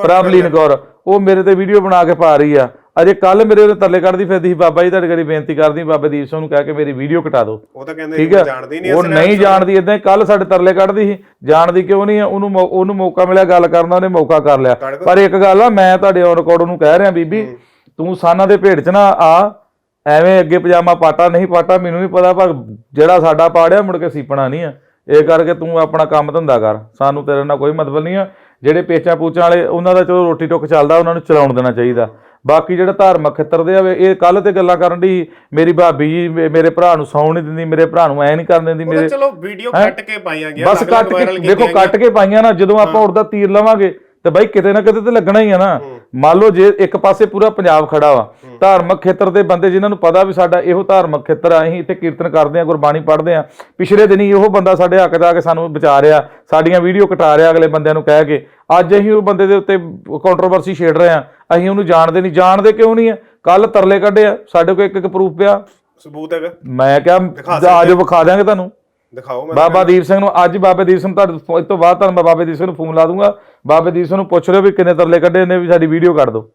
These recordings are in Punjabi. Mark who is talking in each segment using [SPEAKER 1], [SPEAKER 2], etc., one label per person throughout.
[SPEAKER 1] ਪ੍ਰਭਲੀਨ ਕੌਰ ਉਹ ਮੇਰੇ ਤੇ ਵੀਡੀਓ ਬਣਾ ਕੇ ਪਾ ਰਹੀ ਆ। ਅਜੇ ਕੱਲ ਮੇਰੇ ਉਹਦੇ ਤਰਲੇ ਕੱਢਦੀ ਫਿਰਦੀ ਸੀ ਬਾਬਾ ਜੀ ਤੁਹਾਡੇ ਘੜੀ ਬੇਨਤੀ ਕਰਦੀ ਬਾਬਾ ਦੀਪ ਸਿੰਘ ਨੂੰ ਕਹਿ ਕੇ ਮੇਰੀ ਵੀਡੀਓ ਕਟਾ ਦਿਓ।
[SPEAKER 2] ਉਹ ਤਾਂ ਕਹਿੰਦੇ
[SPEAKER 1] ਠੀਕ
[SPEAKER 2] ਜਾਣਦੇ ਨਹੀਂ
[SPEAKER 1] ਉਹ ਨਹੀਂ ਜਾਣਦੀ ਇਦਾਂ ਕੱਲ ਸਾਡੇ ਤਰਲੇ ਕੱਢਦੀ ਸੀ। ਜਾਣਦੀ ਕਿਉਂ ਨਹੀਂ ਆ? ਉਹਨੂੰ ਉਹਨੂੰ ਮੌਕਾ ਮਿਲਿਆ ਗੱਲ ਕਰਨ ਦਾ ਉਹਨੇ ਮੌਕਾ ਕਰ ਲਿਆ। ਪਰ ਇੱਕ ਗੱਲ ਆ ਮੈਂ ਤੁਹਾਡੇ ਔਨ ਰਿਕਾਰਡ ਨੂੰ ਕਹਿ ਰਿਹਾ ਬੀਬੀ ਤੂੰ ਸਾਨਾ ਦੇ ਭੇਡ ਚ ਨਾ ਆ। ਐਵੇਂ ਅੱਗੇ ਪਜਾਮਾ ਪਾਟਾ ਨਹੀਂ ਪਾਟਾ ਮੈਨੂੰ ਨਹੀਂ ਪਤਾ ਪਰ ਜਿਹੜਾ ਸਾਡਾ ਪਾੜਿਆ ਮੁੜ ਕੇ ਸੀਪਣਾ ਨਹੀਂ ਆ। ਇਹ ਕਰਕੇ ਤੂੰ ਆਪਣਾ ਕੰਮ ਧੰਦਾ ਕਰ। ਸਾਨੂੰ ਤੇਰੇ ਨਾਲ ਕੋਈ ਮਤਲਬ ਨਹੀਂ ਆ। ਜਿਹੜੇ ਪੇਚਾਂ ਪੂਚਾਂ ਵਾਲੇ ਉਹਨਾਂ ਦਾ ਚਲੋ ਰੋਟੀ ਟੁੱਕ ਚੱਲਦਾ ਉਹਨਾਂ ਨੂੰ ਚਲਾਉਣ ਦੇਣਾ ਚਾਹੀਦਾ। ਬਾਕੀ ਜਿਹੜੇ ਧਾਰਮਿਕ ਖੇਤਰ ਦੇ ਆ ਵੇ, ਇਹ ਕੱਲ ਤੇ ਗੱਲਾਂ ਕਰਨ ਦੀ ਮੇਰੀ ਭਾਬੀ ਜੀ ਮੇਰੇ ਭਰਾ ਨੂੰ ਸੌਣ ਨਹੀਂ ਦਿੰਦੀ ਮੇਰੇ ਭਰਾ ਨੂੰ ਐ ਨਹੀਂ ਕਰਨ ਦਿੰਦੀ ਮੇਰੇ
[SPEAKER 2] ਚਲੋ ਵੀਡੀਓ? ਕੱਟ ਕੇ ਪਾਈਆਂ ਗਿਆ
[SPEAKER 1] ਬਸ ਕੱਟ ਕੇ ਦੇਖੋ ਕੱਟ ਕੇ ਪਾਈਆਂ ਨਾ ਜਦੋਂ ਆਪਾਂ ਉੜਦਾ ਤੀਰ ਲਵਾਂਗੇ ਤੇ ਬਾਈ ਕਿਤੇ ਨਾ ਕਿਤੇ ਤੇ ਲੱਗਣਾ ਹੀ ਆ ਨਾ। ਮੰਨ ਲਓ ਜੇ ਇੱਕ ਪਾਸੇ ਪੂਰਾ ਪੰਜਾਬ ਖੜਾ ਵਾ ਧਾਰਮਿਕ ਖੇਤਰ ਦੇ ਬੰਦੇ ਜਿਨ੍ਹਾਂ ਨੂੰ ਪਤਾ ਵੀ ਸਾਡਾ ਇਹੋ ਧਾਰਮਿਕ ਖੇਤਰ ਆ ਅਸੀਂ ਇੱਥੇ ਕੀਰਤਨ ਕਰਦੇ ਆ ਗੁਰਬਾਣੀ ਪੜ੍ਹਦੇ ਆ। ਪਿਛਲੇ ਦਿਨੀ ਇਹੋ ਬੰਦਾ ਸਾਡੇ ਹੱਕ ਦਾ ਕੇ ਸਾਨੂੰ ਬਚਾ ਰਿਹਾ ਸਾਡੀਆਂ ਵੀਡੀਓ ਕਟਾ ਰਿਹਾ ਅਗਲੇ ਬੰਦਿਆਂ ਨੂੰ ਕਹਿ ਕੇ। ਅੱਜ ਅਸੀਂ ਉਹ ਬੰਦੇ ਦੇ ਉੱਤੇ ਕੰਟਰੋਵਰਸੀ ਛੇੜ ਰਹੇ ਆ ਅਸੀਂ ਉਹਨੂੰ ਜਾਣਦੇ ਨਹੀਂ। ਜਾਣਦੇ ਕਿਉਂ ਨਹੀਂ ਆ? ਕੱਲ ਤਰਲੇ ਕੱਢੇ ਆ ਸਾਡੇ ਕੋਲ ਇੱਕ ਇੱਕ ਪ੍ਰੂਫ ਪਿਆ।
[SPEAKER 2] ਸਬੂਤ ਹੈਗਾ।
[SPEAKER 1] ਮੈਂ ਕਿਹਾ ਆਜੋ ਵਿਖਾ ਦਿਆਂਗੇ ਤੁਹਾਨੂੰ।
[SPEAKER 2] ਦਿਖਾਓ ਮੈਂ
[SPEAKER 1] ਬਾਬਾ ਦੀਪ ਸਿੰਘ ਨੂੰ ਅੱਜ ਬਾਬੇ ਦੀਪ ਸਿੰਘ ਤੁਹਾਡੇ ਤੋਂ ਬਾਅਦ ਤੁਹਾਨੂੰ ਮੈਂ ਬਾਬੇ ਦੀਪ ਸਿੰਘ ਨੂੰ ਫੋਨ ਲਾ ਦੂੰਗਾ। ਬਾਬੇ ਦੀਪ ਸਿੰਘ ਨੂੰ ਪੁੱਛ ਲਿਓ ਵੀ ਕਿੰਨੇ ਤਰਲੇ ਕੱਢੇ ਨੇ ਵੀ ਸਾਡੀ ਵੀਡੀਓ ਕੱਢ ਦਿਓ।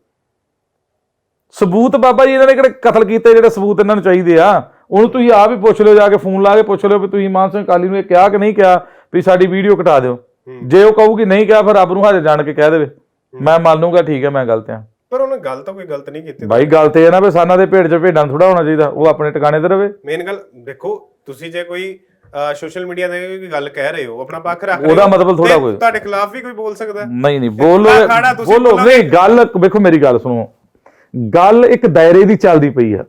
[SPEAKER 1] ਸਬੂਤ ਬਾਬਾ ਜੀ ਇਹਨਾਂ ਨੇ ਕਿਹੜੇ ਕਤਲ ਕੀਤੇ ਜਿਹੜੇ ਸਬੂਤ ਇਹਨਾਂ ਨੂੰ ਚਾਹੀਦੇ ਆ? ਉਹਨੂੰ ਤੁਸੀਂ ਆਪ ਹੀ ਪੁੱਛ ਲਿਓ ਜਾ ਕੇ ਫੋਨ ਲਾ ਕੇ ਪੁੱਛ ਲਿਓ ਵੀ ਤੁਸੀਂ ਮਾਨ ਸਿੰਘ ਕਾਲੀ ਨੂੰ ਇਹ ਕਿਹਾ ਕਿ ਨਹੀਂ ਕਿਹਾ ਵੀ ਸਾਡੀ ਵੀਡੀਓ ਕਟਾ ਦਿਓ। ਜੇ ਉਹ ਕਹੂਗੀ ਨਹੀਂ ਕਿਹਾ ਫਿਰ ਰੱਬ ਨੂੰ ਹਾਜ਼ਰ ਜਾਣ ਕੇ ਕਹਿ ਦੇਵੇ। ਮੈਂ ਮੰਨ ਲੂੰਗਾ ਠੀਕ ਹੈ ਮੈਂ ਗਲਤ ਆ
[SPEAKER 2] ਪਰ ਉਹਨੇ ਗੱਲ ਤਾਂ ਕੋਈ ਗਲਤ ਨਹੀਂ ਕੀਤੀ
[SPEAKER 1] ਬਾਈ ਗੱਲ ਤੇ ਇਹ ਨਾ ਵੀ ਸਾਨਾ ਦੇ ਭੇਡ ਚ ਭੇਡਾਂ ਥੋੜਾ ਹੋਣਾ ਚਾਹੀਦਾ ਉਹ ਆਪਣੇ ਟਿਕਾਣੇ ਤੇ ਰਵੇ।
[SPEAKER 2] ਮੇਨ ਗੱਲ ਦੇਖੋ ਤੁਸੀਂ ਜੇ ਕੋਈ ਸੋਸ਼ਲ ਮੀਡੀਆ ਤੇ ਕੋਈ ਗੱਲ ਕਹਿ ਰਹੇ ਹੋ ਆਪਣਾ ਪੱਖ ਰੱਖ ਰਹੇ
[SPEAKER 1] ਉਹਦਾ ਮਤਲਬ ਥੋੜ੍ਹਾ
[SPEAKER 2] ਤੇ
[SPEAKER 1] ਕੋਈ।
[SPEAKER 2] ਤੁਹਾਡੇ ਖਿਲਾਫ ਵੀ ਕੋਈ ਬੋਲ ਸਕਦਾ।
[SPEAKER 1] ਨਹੀਂ ਨਹੀਂ ਬੋਲੋ ਬੋਲੋ। ਨਹੀਂ ਗੱਲ ਵੇਖੋ ਮੇਰੀ ਗੱਲ ਸੁਣੋ। ਗੱਲ ਇੱਕ ਦਾਇਰੇ ਦੀ ਚੱਲਦੀ ਪਈ ਆ।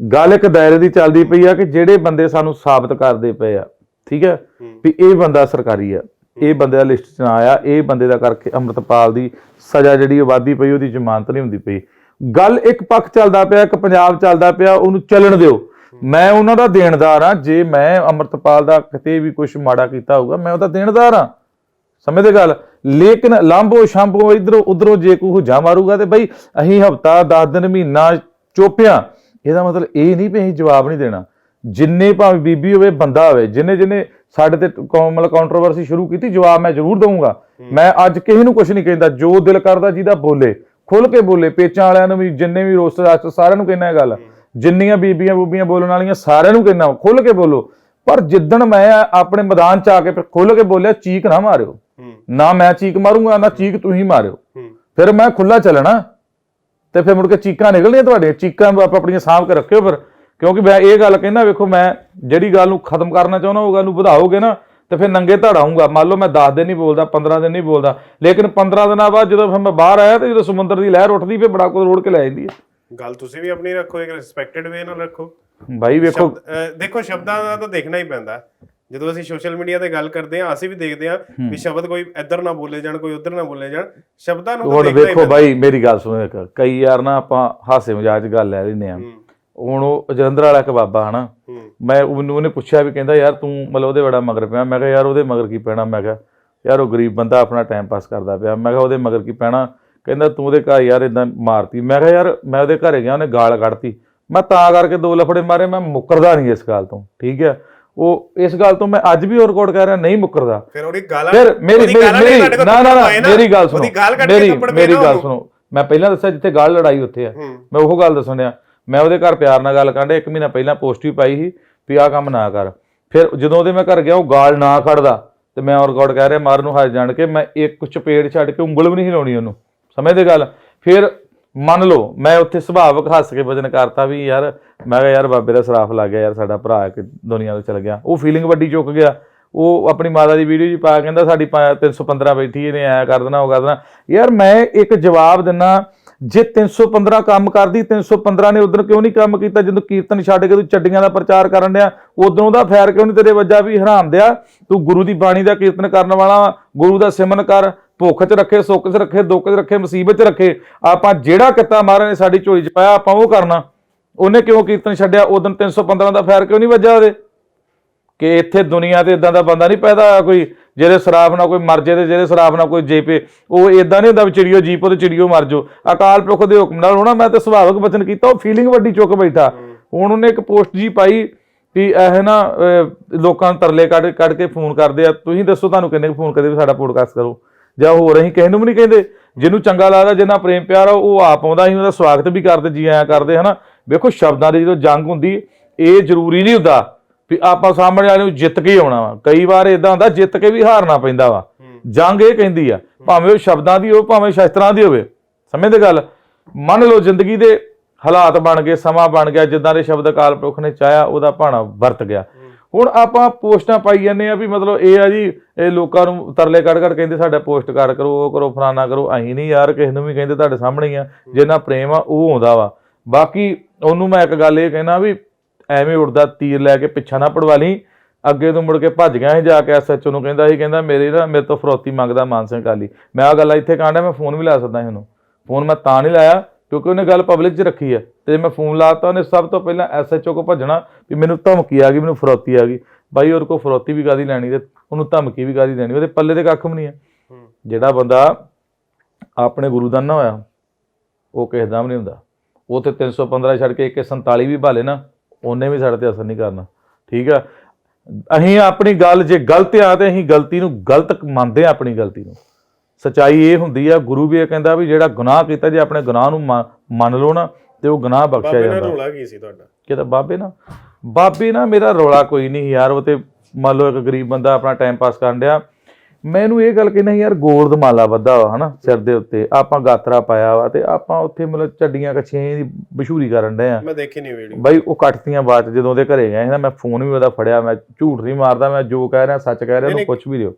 [SPEAKER 1] ਗੱਲ ਇੱਕ ਦਾਇਰੇ ਦੀ ਚੱਲਦੀ ਪਈ ਆ ਕਿ ਜਿਹੜੇ ਬੰਦੇ ਸਾਨੂੰ ਸਾਬਤ ਕਰਦੇ ਪਏ ਆ ਠੀਕ ਹੈ? ਵੀ ਇਹ ਬੰਦਾ ਸਰਕਾਰੀ ਆ। ਇਹ ਬੰਦੇ ਦਾ ਲਿਸਟ 'ਚ ਨਾ ਆਇਆ ਇਹ ਬੰਦੇ ਦਾ ਕਰਕੇ ਅੰਮ੍ਰਿਤਪਾਲ ਦੀ ਸਜ਼ਾ ਜਿਹੜੀ ਆਬਾਦੀ ਪਈ ਉਹਦੀ ਜ਼ਮਾਨਤ ਨਹੀਂ ਹੁੰਦੀ ਪਈ। ਗੱਲ ਇੱਕ ਪੱਖ ਚੱਲਦਾ ਪਿਆ ਇੱਕ ਪੰਜਾਬ ਚੱਲਦਾ ਪਿਆ ਉਹਨੂੰ ਚੱਲਣ ਦਿਓ। ਮੈਂ ਉਹਨਾਂ ਦਾ ਦੇਣਦਾਰ ਆ ਜੇ ਮੈਂ ਅੰਮ੍ਰਿਤਪਾਲ ਦਾ ਕਿਤੇ ਵੀ ਕੁਝ ਮਾੜਾ ਕੀਤਾ ਹੋਊਗਾ ਮੈਂ ਉਹਦਾ ਦੇਣਦਾਰ ਆ ਸਮਝਦੇ ਗੱਲ? ਲੇਕਿਨ ਲਾਂਭੋ ਸ਼ੰਭੋ ਇਧਰੋਂ ਉਧਰੋਂ ਜੇ ਕੋਈ ਹੁਜਾ ਮਾਰੂਗਾ ਤੇ ਬਈ ਅਸੀਂ ਹਫਤਾ 10 ਦਿਨ ਮਹੀਨਾ ਚੋਪਿਆ। ਇਹਦਾ ਮਤਲਬ ਇਹ ਨਹੀਂ ਵੀ ਅਸੀਂ ਜਵਾਬ ਨਹੀਂ ਦੇਣਾ। ਜਿੰਨੇ ਭਾਵੇਂ ਬੀਬੀ ਹੋਵੇ ਬੰਦਾ ਹੋਵੇ ਜਿੰਨੇ ਜਿੰਨੇ ਸਾਡੇ ਤੇ ਕੌ- ਮਤਲਬ ਕੰਟਰੋਵਰਸੀ ਸ਼ੁਰੂ ਕੀਤੀ ਜਵਾਬ ਮੈਂ ਜ਼ਰੂਰ ਦਊਂਗਾ। ਮੈਂ ਅੱਜ ਕਿਸੇ ਨੂੰ ਕੁਝ ਨਹੀਂ ਕਹਿੰਦਾ। ਜੋ ਦਿਲ ਕਰਦਾ ਜਿਹਦਾ ਬੋਲੇ ਖੁੱਲ ਕੇ ਬੋਲੇ। ਪੇਚਾਂ ਵਾਲਿਆਂ ਨੂੰ ਵੀ ਜਿੰਨੇ ਵੀ ਰੋਸਟਰ ਸਾਰਿਆਂ ਨੂੰ ਕਹਿਣਾ ਇਹ ਗੱਲ। ਜਿੰਨੀਆਂ ਬੀਬੀਆਂ ਬੂਬੀਆਂ ਬੋਲਣ ਵਾਲੀਆਂ ਸਾਰਿਆਂ ਨੂੰ ਕਹਿਣਾ ਖੁੱਲ ਕੇ ਬੋਲੋ। ਪਰ ਜਿੱਦਣ ਮੈਂ ਆਪਣੇ ਮੈਦਾਨ ਚ ਆ ਕੇ ਫਿਰ ਖੁੱਲ ਕੇ ਬੋਲਿਆ ਚੀਕ ਨਾ ਮਾਰਿਓ। ਨਾ ਮੈਂ ਚੀਕ ਮਾਰੂੰਗਾ ਨਾ ਚੀਕ ਤੁਸੀਂ ਮਾਰਿਓ। ਫਿਰ ਮੈਂ ਖੁੱਲਾ ਚੱਲਣਾ ਤੇ ਫਿਰ ਮੁੜ ਕੇ ਚੀਕਾਂ ਨਿਕਲਣੀਆਂ ਤੁਹਾਡੀਆਂ। ਚੀਕਾਂ ਆਪ ਆਪਣੀਆਂ ਸਾਂਭ ਕੇ ਰੱਖਿਓ ਫਿਰ। ਕਿਉਂਕਿ ਮੈਂ ਇਹ ਗੱਲ ਕਹਿੰਦਾ ਵੇਖੋ ਮੈਂ ਜਿਹੜੀ ਗੱਲ ਨੂੰ ਖਤਮ ਕਰਨਾ ਚਾਹੁੰਦਾ ਉਹ ਗੱਲ ਨੂੰ ਵਧਾਓਗੇ ਨਾ ਤੇ ਫਿਰ ਨੰਗੇ ਧੜਾਉਂਗਾ ਮੰਨ ਲਓ ਮੈਂ 10 ਦਿਨ ਨਹੀਂ ਬੋਲਦਾ 15 ਦਿਨ ਨਹੀਂ ਬੋਲਦਾ। ਲੇਕਿਨ 15 ਦਿਨਾਂ ਬਾਅਦ ਜਦੋਂ ਫਿਰ ਮੈਂ ਬਾਹਰ ਆਇਆ ਤੇ ਜਦੋਂ ਸਮੁੰਦਰ ਦੀ ਲਹਿਰ ਉੱਠਦੀ ਫਿਰ ਬੜਾ ਕੁਝ ਰੋੜ ਕੇ ਲੈ ਜਾਂਦੀ ਹੈ।
[SPEAKER 2] ਗੱਲ ਤੁਸੀਂ ਵੀ ਆਪਣੀ ਰੱਖੋ ਇੱਕ ਰਿਸਪੈਕਟਡ ਵੇ ਨਾਲ ਰੱਖੋ।
[SPEAKER 1] ਬਾਈ ਵੇਖੋ।
[SPEAKER 2] ਸ਼ਬਦ- ਅਹ ਦੇਖੋ ਸ਼ਬਦਾਂ ਦਾ ਤਾਂ ਦੇਖਣਾ ਹੀ ਪੈਂਦਾ। ਜਦੋਂ ਅਸੀਂ ਸੋਸ਼ਲ ਮੀਡੀਆ ਤੇ ਗੱਲ ਕਰਦੇ ਹਾਂ ਅਸੀਂ ਵੀ ਦੇਖਦੇ ਹਾਂ ਵੀ ਸ਼ਬਦ ਕੋਈ ਇੱਧਰ ਨਾ ਬੋਲੇ ਜਾਣ ਕੋਈ ਉੱਧਰ ਨਾ ਬੋਲੇ ਜਾਣ ਸ਼ਬਦਾਂ ਨੂੰ ਤਾਂ
[SPEAKER 1] ਹੁਣ
[SPEAKER 2] ਦੇਖਣਾ ਹੀ
[SPEAKER 1] ਵੇਖੋ
[SPEAKER 2] ਪੈਂਦਾ।
[SPEAKER 1] ਬਾਈ ਮੇਰੀ ਗੱਲ ਸੁਣੋ ਇੱਕ ਕਈ ਯਾਰ ਨਾ ਆਪਾਂ ਹਾਸੇ ਮਜ਼ਾਕ 'ਚ ਗੱਲ ਲੈ ਲੈਂਦੇ ਆ
[SPEAKER 2] ਹੂੰ।
[SPEAKER 1] ਹੁਣ ਉਹ ਜਲੰਧਰ ਵਾਲਾ ਇੱਕ ਬਾਬਾ ਹਨਾ
[SPEAKER 2] ਹੂੰ।
[SPEAKER 1] ਮੈਂ ਉਹਨੂੰ ਉਹਨੇ ਪੁੱਛਿਆ ਵੀ ਕਹਿੰਦਾ ਯਾਰ ਤੂੰ ਮਤਲਬ ਉਹਦੇ ਬੜਾ ਮਗਰ ਪਿਆ। ਮੈਂ ਕਿਹਾ ਯਾਰ ਉਹਦੇ ਮਗਰ ਕੀ ਪੈਣਾ? ਮੈਂ ਕਿਹਾ ਯਾਰ ਉਹ ਗਰੀਬ ਬੰਦਾ ਆਪਣਾ ਟਾਈਮ ਪਾਸ ਕਰਦਾ ਪਿਆ। ਮੈਂ ਕਿਹਾ ਉਹਦੇ ਮਗਰ ਕੀ ਪੈਣਾ? ਕਹਿੰਦਾ ਤੂੰ ਉਹਦੇ ਘਰ ਯਾਰ ਇਦਾਂ ਮਾਰਤੀ। ਮੈਂ ਕਿਹਾ ਯਾਰ ਮੈਂ ਉਹਦੇ ਘਰੇ ਗਿਆ ਉਹਨੇ ਗਾਲ ਕੱਢਤੀ। ਮੈਂ ਤਾਂ ਕਰਕੇ ਦੋ ਲਫੜੇ ਮਾਰੇ ਮੈਂ ਮੁੱਕਰਦਾ ਨਹੀਂ ਇਸ ਗੱਲ ਤੋਂ ਠੀਕ ਹੈ? ਉਹ ਇਸ ਗੱਲ ਤੋਂ ਮੈਂ ਅੱਜ ਵੀ ਰਿਕਾਰਡ ਕਰ ਰਿਹਾ ਨਹੀਂ ਮੁੱਕਰਦਾ।
[SPEAKER 2] ਫਿਰ ਉਹਦੀ ਗਾਲਾਂ
[SPEAKER 1] ਫਿਰ ਮੇਰੀ ਮੇਰੀ
[SPEAKER 2] ਗਾਲਾਂ ਨੇ
[SPEAKER 1] ਨਾ ਮੇਰੀ ਗੱਲ ਸੁਣੋ।
[SPEAKER 2] ਉਹਦੀ ਗਾਲ ਕੱਢ ਕੇ
[SPEAKER 1] ਮੇਰੀ ਮੇਰੀ ਗੱਲ। ਸੁਣੋ। ਮੈਂ ਪਹਿਲਾਂ ਦੱਸਿਆ ਜਿੱਥੇ ਗਾਲ ਲੜਾਈ ਉੱਥੇ ਆ। ਮੈਂ ਉਹ ਗੱਲ ਦੱਸਣ ਡਿਆ ਮੈਂ ਉਹਦੇ ਘਰ ਪਿਆਰ ਨਾਲ ਗੱਲ ਕਾਂਡੇ ਇੱਕ ਮਹੀਨਾ ਪਹਿਲਾਂ ਪੋਸਟ ਵੀ ਪਾਈ ਸੀ ਵੀ ਆਹ ਕੰਮ ਨਾ ਕਰ। ਫਿਰ ਜਦੋਂ ਉਹਦੇ ਮੈਂ ਘਰ ਗਿਆ ਉਹ ਗਾਲ ਨਾ ਕੱਢਦਾ। ਤੇ ਮੈਂ ਰਿਕਾਰਡ ਕਹਿ ਰਿਹਾ ਮਾਰ ਨੂੰ ਹੱਥ ਜਾਣ ਕੇ ਮੈਂ ਇੱਕ ਚਪੇੜ ਛੱਡ ਕੇ ਉਂਗਲ ਵੀ ਨਹੀਂ ਹਿਲਾਉਣੀ ਉਹਨੂੰ। ਸਮਝਦੇ ਗੱਲ? ਫਿਰ ਮੰਨ ਲਓ, ਮੈਂ ਉੱਥੇ ਸੁਭਾਵਕ ਹੱਸ ਕੇ ਵਜਨ ਕਰਤਾ ਵੀ ਯਾਰ, ਮੈਂ ਕਿਹਾ ਯਾਰ ਬਾਬੇ ਦਾ ਸਰਾਫ ਲੱਗ ਗਿਆ ਯਾਰ, ਸਾਡਾ ਭਰਾ ਇੱਕ ਦੁਨੀਆ ਤੋਂ ਚਲ ਗਿਆ। ਉਹ ਫੀਲਿੰਗ ਵੱਡੀ ਚੁੱਕ ਗਿਆ। ਉਹ ਆਪਣੀ ਮਾਤਾ ਦੀ ਵੀਡੀਓ ਜੀ ਪਾ ਕੇ ਕਹਿੰਦਾ, ਸਾਡੀ ਪਾ- 315 ਬੈਠੀ ਇਹਨੇ ਐ ਕਰ ਦੇਣਾ, ਉਹ ਕਰ ਦੇਣਾ। ਯਾਰ ਮੈਂ ਇੱਕ ਜਵਾਬ ਦਿੰਨਾ, ਜੇ 315 ਕੰਮ ਕਰਦੀ 315 ਨੇ ਉਦੋਂ ਕਿਉਂ ਨਹੀਂ ਕੰਮ ਕੀਤਾ? ਜਦੋਂ ਕੀਰਤਨ ਛੱਡ ਕੇ ਤੂੰ ਚੱਡੀਆਂ ਦਾ ਪ੍ਰਚਾਰ ਕਰਨ ਡਿਆ, ਉਦੋਂ ਦਾ ਫੈਰ ਕਿਉਂ ਨਹੀਂ ਤੇਰੇ ਵੱਜਾ ਵੀ ਹਰਾਮ ਦਿਆ? ਤੂੰ ਗੁਰੂ ਦੀ ਬਾਣੀ ਦਾ ਕੀਰਤਨ ਕਰਨ ਵਾਲਾ ਗੁਰੂ ਦਾ ਸਿਮਰਨ ਕਰ ਭੁੱਖ 'ਚ ਰੱਖੇ ਸੁੱਖ 'ਚ ਰੱਖੇ ਦੁੱਖ 'ਚ ਰੱਖੇ ਮੁਸੀਬਤ 'ਚ ਰੱਖੇ ਆਪਾਂ ਜਿਹੜਾ ਕਿੱਤਾ ਮਹਾਰਾਜ ਨੇ ਸਾਡੀ ਝੋਲੀ 'ਚ ਪਾਇਆ ਆਪਾਂ ਉਹ ਕਰਨਾ। ਉਹਨੇ ਕਿਉਂ ਕੀਰਤਨ ਛੱਡਿਆ? ਉਦੋਂ 315 ਦਾ ਫੈਰ ਕਿਉਂ ਨਹੀਂ ਵੱਜਾ ਉਹਦੇ? ਕਿ ਇੱਥੇ ਦੁਨੀਆ ਤੇ ਇਦਾਂ ਦਾ ਬੰਦਾ ਨਹੀਂ ਪੈਦਾ ਹੋਇਆ ਕੋਈ ਜਿਹੜੇ ਸ਼ਰਾਬ ਨਾਲ ਕੋਈ ਮਰ ਜੇ ਤੇ ਜਿਹਦੇ ਸ਼ਰਾਬ ਨਾਲ ਕੋਈ ਜੇਪੇ ਉਹ ਇਦਾਂ ਨਹੀਂ ਹੁੰਦਾ ਵੀ ਚਿੜੀਓ ਜੀਪੋ ਤੇ ਚਿੜੀਓ ਮਰ ਜਾਓ। ਅਕਾਲ ਪੁਰਖ ਦੇ ਹੁਕਮ ਨਾਲ ਹੋਣਾ ਮੈਂ ਤੇ ਸੁਭਾਵਿਕ ਬਚਨ ਕੀਤਾ ਉਹ ਫੀਲਿੰਗ ਵੱਡੀ ਚੁੱਕ ਬੈਠਾ। ਹੁਣ ਉਹਨੇ ਇੱਕ ਪੋਸਟ ਜੀ ਪਾਈ ਵੀ ਇਹ ਨਾ ਅਹ, ਲੋਕਾਂ ਨੂੰ ਤਰਲੇ ਕੱਢ ਕੱਢ ਕੇ ਫੋਨ ਕਰਦੇ ਆ। ਤੁਸੀਂ ਦੱਸੋ ਤੁਹਾਨੂੰ ਕਿੰਨੇ ਫੋਨ ਕਰਦੇ ਵੀ ਸਾਡਾ ਪੋਡਕਾਸਟ ਕਰੋ। ਜਾਂ ਹੋਰ ਅਸੀਂ ਕਿਸੇ ਨੂੰ ਵੀ ਨਹੀਂ ਕਹਿੰਦੇ। ਜਿਹਨੂੰ ਚੰਗਾ ਲੱਗਦਾ ਜਿੰਨਾ ਪ੍ਰੇਮ ਪਿਆਰ ਆ ਉਹ ਆਪ ਆਉਂਦਾ ਅਸੀਂ ਉਹਦਾ ਸਵਾਗਤ ਵੀ ਕਰਦੇ ਜੀ ਆਇਆਂ ਕਰਦੇ ਹਨਾ। ਵੇਖੋ ਸ਼ਬਦਾਂ ਦੀ ਜਦੋਂ ਜੰਗ ਹੁੰਦੀ ਇਹ ਜ਼ਰੂਰੀ ਨਹੀਂ ਹੁੰਦਾ ਵੀ ਆਪਾਂ ਸਾਹਮਣੇ ਵਾਲੇ ਨੂੰ ਜਿੱਤ ਕੇ ਹੀ ਆਉਣਾ ਵਾ। ਕਈ ਵਾਰ ਇਦਾਂ ਹੁੰਦਾ ਜਿੱਤ ਕੇ ਵੀ ਹਾਰਨਾ ਪੈਂਦਾ ਵਾ। ਜੰਗ ਇਹ ਕਹਿੰਦੀ ਆ ਭਾਵੇਂ ਉਹ ਸ਼ਬਦਾਂ ਦੀ ਹੋਵੇ ਭਾਵੇਂ ਸ਼ਸਤਰਾਂ ਦੀ ਹੋਵੇ। ਸਮਝਦੇ ਗੱਲ? ਮੰਨ ਲਓ ਜ਼ਿੰਦਗੀ ਦੇ ਹਾਲਾਤ ਬਣ ਗਏ ਸਮਾਂ ਬਣ ਗਿਆ ਜਿੱਦਾਂ ਦੇ ਸ਼ਬਦ ਅਕਾਲ ਪੁਰਖ ਨੇ ਚਾਹਿਆ ਉਹਦਾ ਭਾਣਾ ਵਰਤ ਗਿਆ। ਹੁਣ ਆਪਾਂ ਪੋਸਟਾਂ ਪਾਈ ਜਾਂਦੇ ਆ ਵੀ ਮਤਲਬ ਇਹ ਆ ਜੀ, ਇਹ ਲੋਕਾਂ ਨੂੰ ਤਰਲੇ ਕੱਢ ਕੱਢ ਕਹਿੰਦੇ ਸਾਡਾ ਪੋਸਟ ਕਰ ਕਰੋ, ਉਹ ਕਰੋ, ਫਲਾਨਾ ਕਰੋ, ਅਸੀਂ ਨਹੀਂ ਯਾਰ, ਕਿਸੇ ਨੂੰ ਵੀ ਕਹਿੰਦੇ ਤੁਹਾਡੇ ਸਾਹਮਣੇ ਹੀ ਆ, ਜਿੰਨਾ ਪ੍ਰੇਮ ਆ, ਉਹ ਆਉਂਦਾ ਵਾ। ਬਾਕੀ ਉਹਨੂੰ ਮੈਂ ਇੱਕ ਗੱਲ ਇਹ ਕਹਿਣਾ ਵੀ ਐਵੇਂ ਉੜਦਾ ਤੀਰ ਲੈ ਕੇ ਪਿੱਛਾ ਨਾ ਪੜਵਾ ਲਈ। ਅੱਗੇ ਤੋਂ ਮੁੜ ਕੇ ਭੱਜ ਗਿਆ ਸੀ ਜਾ ਕੇ ਐਸਐਚਓ ਨੂੰ, ਕਹਿੰਦਾ ਸੀ, ਕਹਿੰਦਾ ਮੇਰੇ ਨਾ, ਮੇਰੇ ਤੋਂ ਫਰੋਤੀ ਮੰਗਦਾ ਮਾਨ ਸਿੰਘ ਕਾਲੀ ਮੈਂ ਆ ਗੱਲ ਇੱਥੇ ਕਾਂਡਿਆ ਮੈਂ ਫੋਨ ਵੀ ਲਾ ਸਕਦਾ ਇਹਨੂੰ ਫੋਨ ਮੈਂ ਤਾਂ ਨਹੀਂ ਲਾਇਆ। ਕਿਉਂਕਿ ਉਹਨੇ ਗੱਲ ਪਬਲਿਕ 'ਚ ਰੱਖੀ ਹੈ ਤੇ ਮੈਂ ਫੋਨ ਲਾਤਾ ਉਹਨੇ ਸਭ ਤੋਂ ਪਹਿਲਾਂ ਐਸਐਚਓ ਕੋ ਭੱਜਣਾ ਵੀ ਮੈਨੂੰ ਧਮਕੀ ਆ ਗਈ ਮੈਨੂੰ ਫਰੋਤੀ ਆ ਗਈ। ਬਾਈ ਉਹਦੇ ਕੋ ਫਰੋਤੀ ਵੀ ਕਾਦੀ ਲੈਣੀ ਤੇ ਉਹਨੂੰ ਧਮਕੀ ਵੀ ਕਾਦੀ ਦੇਣੀ ਉਹਦੇ ਪੱਲੇ ਤੇ ਕੱਖ ਵੀ ਨਹੀਂ ਹੈ
[SPEAKER 2] ਹੂੰ।
[SPEAKER 1] ਜਿਹੜਾ ਬੰਦਾ ਆਪਣੇ ਗੁਰੂ ਦਾ ਨਾ ਹੋਇਆ ਉਹ ਕਿਸੇ ਦਾ ਵੀ ਨਹੀਂ ਹੁੰਦਾ। ਉਹ ਤੇ 315 ਛੱਡ ਕੇ 147 ਵੀ ਭਾਲੇ ਨਾ ਉਹਨੇ ਵੀ ਸਾਡੇ ਤੇ ਅਸਰ ਨਹੀਂ ਕਰਨਾ। ਠੀਕ ਆ? ਅਸੀਂ ਆਪਣੀ ਗੱਲ ਜੇ ਗਲਤ ਆ ਤੇ ਅਸੀਂ ਗਲਤੀ ਨੂੰ ਗਲਤ ਮੰਨਦੇ ਆ ਆਪਣੀ ਗਲਤੀ ਨੂੰ। ਸਚਾਈ ਇਹ ਹੁੰਦੀ ਆ ਗੁਰੂ ਵੀ ਇਹ ਕਹਿੰਦਾ ਵੀ ਜਿਹੜਾ ਗੁਨਾਹ ਕੀਤਾ ਜੇ ਆਪਣੇ ਗੁਨਾਹ ਨੂੰ ਮੰਨ- ਲਓ ਨਾ ਤੇ ਉਹ ਗੁਨਾਹ ਬਖਸ਼ਿਆ
[SPEAKER 2] ਬਾਬੇ ਨਾਲ
[SPEAKER 1] ਜਾਂਦਾ।
[SPEAKER 2] ਰੋਲਾ ਕੀ ਸੀ ਤੁਹਾਡਾ?
[SPEAKER 1] ਕਿਤੇ ਬਾਬੇ ਨਾ ਬਾਬੇ ਨਾ ਮੇਰਾ ਰੌਲਾ ਕੋਈ ਨਹੀਂ ਯਾਰ ਉਹ ਤੇ ਮੰਨ ਲਓ ਇੱਕ ਗਰੀਬ ਬੰਦਾ ਆਪਣਾ ਟਾਈਮ ਪਾਸ ਕਰਨ ਡਿਆ। ਮੈਨੂੰ ਇਹ ਗੱਲ ਕਹਿੰਦਾ ਯਾਰ ਗੋਲਦ ਮਾਲਾ ਵੱਧਾ ਵਾ ਹਨਾ ਸਿਰ ਦੇ ਉੱਤੇ। ਆਪਾਂ ਗਾਤਰਾ ਪਾਇਆ ਵਾ ਤੇ ਆਪਾਂ ਉੱਥੇ ਮਤਲਬ ਚੱਡੀਆਂ ਕੱਛੀਆਂ ਦੀ ਮਸ਼ਹੂਰੀ ਕਰਨ ਡਏ ਆ।
[SPEAKER 2] ਮੈਂ ਦੇਖੀ ਨਹੀਂ ਵੀਡੀਓ
[SPEAKER 1] ਬਾਈ ਉਹ ਕੱਟਤੀਆਂ ਬਾਅਦ ਜਦੋਂ ਉਹਦੇ ਘਰੇ ਗਏ ਨਾ ਮੈਂ ਫੋਨ ਵੀ ਉਹਦਾ ਫੜਿਆ ਮੈਂ ਝੂਠ ਨਹੀਂ ਮਾਰਦਾ ਮੈਂ ਜੋ ਕਹਿ ਰਿਹਾ ਸੱਚ ਕਹਿ ਰਿਹਾ ਉਹਨੂੰ ਪੁੱਛ ਵੀ
[SPEAKER 2] ਹੂੰ।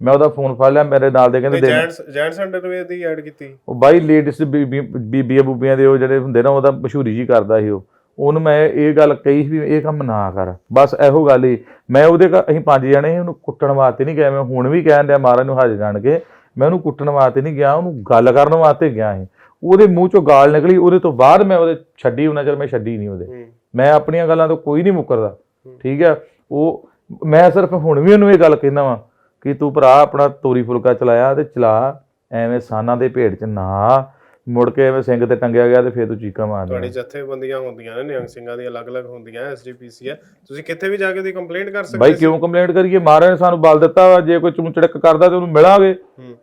[SPEAKER 1] ਮੈਂ ਉਹਦਾ ਫੋਨ ਫੜ ਲਿਆ ਮੇਰੇ ਨਾਲ ਦੇ ਕਹਿੰਦੇ ਦੇ
[SPEAKER 2] ਜੈਂਟਸ ਜੈਂਟਸ ਅੰਡਰਵੇਅਰ ਦੀ ਐਡ ਕੀਤੀ।
[SPEAKER 1] ਉਹ ਬਾਈ ਲੇਡੀਜ਼ ਬੀਬੀਆਂ ਬੂਬੀਆਂ ਦੇ ਉਹ ਜਿਹੜੇ ਹੁੰਦੇ ਨਾ ਉਹਦਾ ਮਸ਼ਹੂਰੀ ਜੀ ਕਰਦਾ ਸੀ ਉਹ। ਉਹਨੂੰ ਮੈਂ ਇਹ ਗੱਲ ਕਹੀ ਵੀ ਇਹ ਕੰਮ ਨਾ ਕਰ। ਬਸ ਇਹੋ ਗੱਲ ਹੀ ਮੈਂ ਉਹਦੇ ਅਸੀਂ ਪੰਜ ਜਣੇ ਉਹਨੂੰ ਕੁੱਟਣ ਵਾਸਤੇ ਨਹੀਂ ਗਿਆ। ਮੈਂ ਹੁਣ ਵੀ ਕਹਿਣ ਡਿਆ ਮਹਾਰਾਜ ਨੂੰ ਹਾਜ਼ਰ ਜਾਣ ਕੇ। ਮੈਂ ਉਹਨੂੰ ਕੁੱਟਣ ਵਾਸਤੇ ਨਹੀਂ ਗਿਆ ਉਹਨੂੰ ਗੱਲ ਕਰਨ ਵਾਸਤੇ ਗਿਆ ਸੀ। ਉਹਦੇ ਮੂੰਹ ਚੋਂ ਗਾਲ ਨਿਕਲੀ। ਉਹਦੇ ਤੋਂ ਬਾਅਦ ਮੈਂ ਉਹਦੇ ਛੱਡੀ ਉਹਨਾਂ ਚਿਰ ਮੈਂ ਛੱਡੀ ਨਹੀਂ ਉਹਦੇ। ਮੈਂ ਆਪਣੀਆਂ ਗੱਲਾਂ ਤੋਂ ਕੋਈ ਨਹੀਂ ਮੁੱਕਰਦਾ। ਠੀਕ ਹੈ? ਉਹ ਮੈਂ ਸਿਰਫ ਹੁਣ ਵੀ ਉਹਨੂੰ ਇਹ ਗੱਲ ਕਹਿੰਦਾ ਵਾਂ ਕਿ ਤੂੰ ਭਰਾ ਆਪਣਾ ਤੋਰੀ ਫੁਲਕਾ ਚਲਾਇਆ ਤੇ ਚਲਾ ਐਵੇਂ ਸਾਨਾਂ ਦੇ ਭੇਡ ਚ ਨਾ। ਮੁੜ ਕੇ ਐਵੇਂ ਸਿੰਘ ਤੇ ਟੰਗਿਆ ਗਿਆ ਤੇ ਫੇਰ ਤੂੰ ਚੀਕਾਂ ਮਾਰਦਾ
[SPEAKER 2] ਤੁਹਾਡੀ ਜਥੇਬੰਦੀਆਂ ਹੁੰਦੀਆਂ ਨੇ ਨਿਹੰਗ ਸਿੰਘਾਂ ਦੀਆਂ ਅਲੱਗ-ਅਲੱਗ ਹੁੰਦੀਆਂ ਐਸਜੀਪੀਸੀ ਹੈ। ਤੁਸੀਂ ਕਿੱਥੇ ਵੀ ਜਾ ਕੇ ਉਹਦੀ ਕੰਪਲੇਂਟ ਕਰ ਸਕਦੇ
[SPEAKER 1] ਬਾਈ ਕਿਉਂ ਕੰਪਲੇਂਟ ਕਰੀਏ? ਮਹਾਰਾਜ ਨੇ ਸਾਨੂੰ ਬਲ ਦਿੱਤਾ ਵਾ ਜੇ ਕੋਈ ਚੁੰਚੜਕ ਕਰਦਾ ਤੇ ਉਹਨੂੰ ਮਿਲਾਂਗੇ।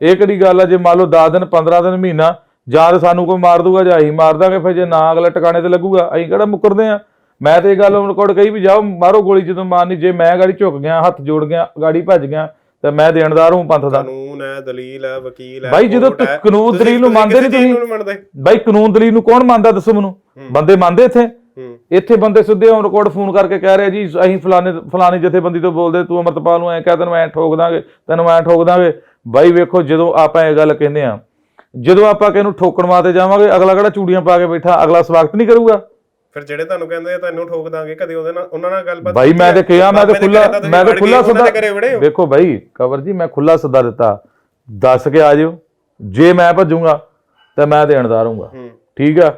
[SPEAKER 1] ਇਹ ਕਿਹੜੀ ਗੱਲ ਆ? ਜੇ ਮੰਨ ਲਓ 10 ਦਿਨ 15 ਦਿਨ ਮਹੀਨਾ ਜਾਂ ਸਾਨੂੰ ਕੋਈ ਮਾਰ ਦੂਗਾ ਜਾਂ ਅਸੀਂ ਮਾਰ ਦਾਂਗੇ ਫਿਰ ਜੇ ਨਾ ਅਗਲਾ ਟਿਕਾਣੇ ਤੇ ਲੱਗੂਗਾ ਅਸੀਂ ਕਿਹੜਾ ਮੁੱਕਰਦੇ ਆ? ਮੈਂ ਤੇ ਇਹ ਗੱਲ ਹੁਣ ਕੋਡ ਕਹੀ ਵੀ ਜਾਓ ਮਾਰੋ ਗੋਲੀ ਜਦੋਂ ਮਾਰਨੀ ਜੇ ਮੈਂ ਗਾੜੀ ਝੁਕ ਗਿਆ ਹੱਥ ਜੋੜ ਗਿਆ ਗਾੜੀ ਭੱਜ ਗਿਆ ਤੇ ਮੈਂ ਦੇਣਦਾਰ ਹੂੰ ਪੰਥ ਦਾ।
[SPEAKER 2] ਕਾਨੂੰਨ ਹੈ ਦਲੀਲ ਹੈ ਵਕੀਲ ਹੈ
[SPEAKER 1] ਬਾਈ, ਜਦੋਂ
[SPEAKER 2] ਹੈ,
[SPEAKER 1] ਕਾਨੂੰਨ
[SPEAKER 2] ਤੁਸੀਂ-
[SPEAKER 1] ਦਲੀਲ ਨੂੰ
[SPEAKER 2] ਤੁਸੀਂ
[SPEAKER 1] ਮੰਨਦੇ
[SPEAKER 2] ਕਿਸੇ
[SPEAKER 1] ਨਹੀਂ
[SPEAKER 2] ਨੂੰ ਮੰਨਦੇ।
[SPEAKER 1] ਬਾਈ ਕਾਨੂੰਨ ਦਲੀਲ ਨੂੰ ਕੌਣ ਮੰਨਦਾ ਦੱਸੋ ਮੈਨੂੰ? ਬੰਦੇ ਮੰਨਦੇ ਇੱਥੇ? ਇੱਥੇ ਬੰਦੇ ਸਿੱਧੇ ਔਨ ਰਿਕਾਰਡ ਫੋਨ ਕਰਕੇ ਕਹਿ ਰਹੇ ਜੀ ਅਸੀਂ ਫਲਾਣੇ ਫਲਾਣੀ ਜਥੇਬੰਦੀ ਤੋਂ ਬੋਲਦੇ ਤੂੰ ਅਮਰਤਪਾਲ ਨੂੰ ਐ ਕਹਿ ਤੈਨੂੰ ਐ ਠੋਕ ਦਾਂਗੇ ਤੈਨੂੰ ਐ ਠੋਕ ਦਾਂਗੇ। ਬਾਈ ਵੇਖੋ ਜਦੋਂ ਆਪਾਂ ਇਹ ਗੱਲ ਕਹਿੰਦੇ ਆ ਜਦੋਂ ਆਪਾਂ ਕਿਹਨੂੰ ਠੋਕਣ ਵਾਸਤੇ ਜਾਵਾਂਗੇ ਅਗਲਾ ਕਿਹੜਾ ਚੂੜੀਆਂ ਪਾ ਕੇ ਬੈਠਾ ਅਗਲਾ ਸਵਾਗਤ ਨਹੀਂ ਕਰੂਗਾ?
[SPEAKER 2] ਫਿਰ ਜਿਹੜੇ ਤੁਹਾਨੂੰ ਕਹਿੰਦੇ ਆ ਤੁਹਾਨੂੰ ਠੋਕ ਦਾਂਗੇ ਕਦੇ ਉਹਦੇ ਨਾਲ ਉਹਨਾਂ ਨਾਲ ਗੱਲਬਾਤ
[SPEAKER 1] ਬਾਈ ਮੈਂ ਤੇ ਕਿਹਾ ਮੈਂ ਤੇ ਖੁੱਲਾ
[SPEAKER 2] ਤਾਂ
[SPEAKER 1] ਮੈਂ ਤੇ ਖੁੱਲਾ ਸੱਦਾ। ਵੇਖੋ ਬਾਈ ਕਵਰ ਜੀ ਮੈਂ ਖੁੱਲਾ ਸੱਦਾ ਦਿੱਤਾ। ਦੱਸ ਕੇ ਆ ਜਿਓ। ਜੇ ਮੈਂ ਭੱਜੂਗਾ ਤਾਂ ਮੈਂ ਦੇਣਦਾਰ ਹੂੰਗਾ
[SPEAKER 2] ਹੂੰ।
[SPEAKER 1] ਠੀਕ ਆ?